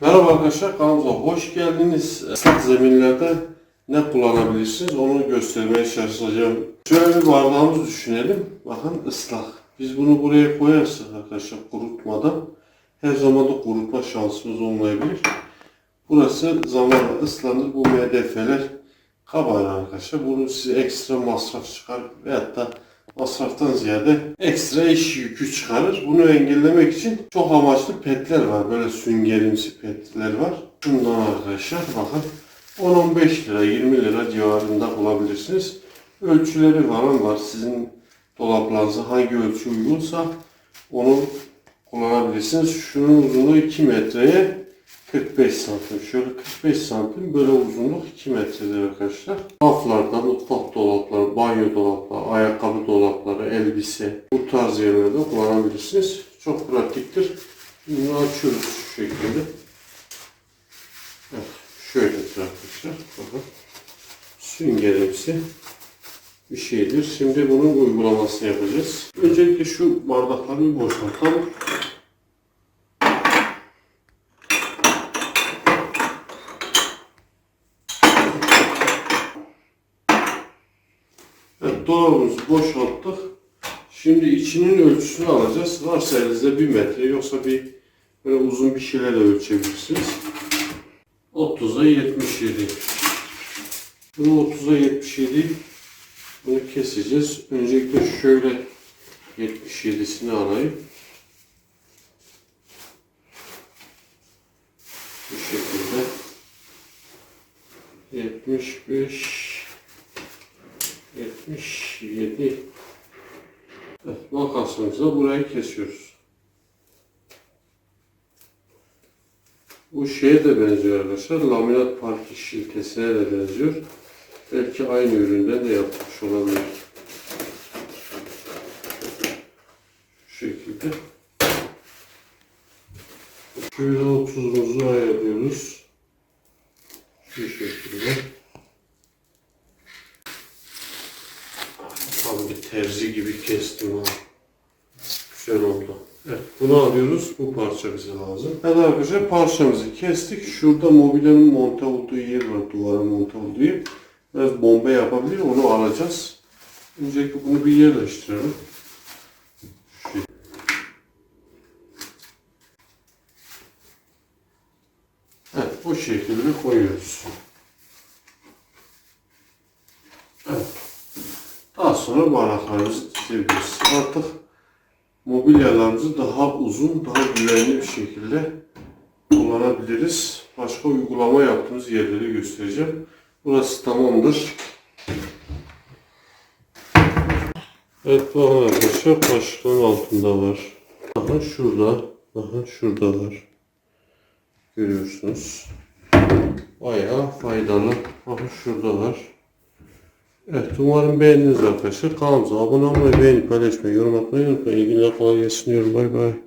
Merhaba arkadaşlar kanalımıza hoş geldiniz. Islak zeminlerde ne kullanabilirsiniz onu göstermeye çalışacağım. Şöyle bir bardağımız düşünelim. Bakın ıslak. Biz bunu buraya koyarsak arkadaşlar kurutmadan her zaman da kurutma şansımız olmayabilir. Burası zamanla ıslanır. Bu MDF'ler kabarır arkadaşlar. Bunu size ekstra masraf çıkar veyahut da masraftan ziyade ekstra iş yükü çıkarır. Bunu engellemek için çok amaçlı petler var. Böyle süngerimsi petler var. Şundan arkadaşlar bakın 10-15 lira 20 lira civarında bulabilirsiniz. Ölçüleri falan var. Sizin dolaplarınıza hangi ölçü uygunsa onu kullanabilirsiniz. Şunun uzunluğu 2 metreye 45 santim. Şöyle 45 santim böyle uzunluk 2 metredir arkadaşlar. Raflarda, mutfak dolapları, banyo dolapları, ayakkabı dolapları, elbise bu tarz yerlerde kullanabilirsiniz. Çok pratiktir. Bunu açıyoruz şu şekilde. Evet, şöyledir arkadaşlar. Bakın. Süngerimsi bir şeydir. Şimdi bunun uygulamasını yapacağız. Öncelikle şu bardakları boşaltalım. Evet, dolabımızı boşalttık. Şimdi içinin ölçüsünü alacağız. Varsa elinizde bir metre yoksa bir böyle uzun bir şeyler de ölçebilirsiniz. 30'a 77. Bunu 30'a 77 bunu keseceğiz. Öncelikle şöyle 77'sini alayım. Bu şekilde 75 77 Evet, makasımızla burayı kesiyoruz. Bu şeye de benziyor arkadaşlar. Laminat parke şiltesine de benziyor. Belki aynı üründen de yapmış olabilir. Şu şekilde. Şöyle 30'umuzu ayarlıyoruz. Şu şekilde. Tam bir terzi gibi kestim ha. Güzel oldu. Evet, bunu alıyoruz. Bu parça bize lazım. Evet arkadaşlar parçamızı kestik. Şurada mobilyanın monte olduğu yer var. Duvara monte olduğu yer. Biraz bomba yapabilir. Onu alacağız. Öncelikle bunu bir yerleştirelim. Şu- Evet, bu şekilde koyuyoruz. Evet. Daha sonra bardaklarımızı dizebiliriz. Artık mobilyalarımızı daha uzun, daha güvenli bir şekilde kullanabiliriz. Başka uygulama yaptığımız yerleri göstereceğim. Burası tamamdır. Evet bakın arkadaşlar başlığın altında var. Bakın şurada, bakın şurada var. Görüyorsunuz. Bayağı faydalı. Bakın şurada var. Evet umarım beğendiniz arkadaşlar. Kanalımıza abone olmayı, beğenip paylaşmayı, yorum atmayı unutmayın. İyi günler kolay gelsin diyorum. Bay bay.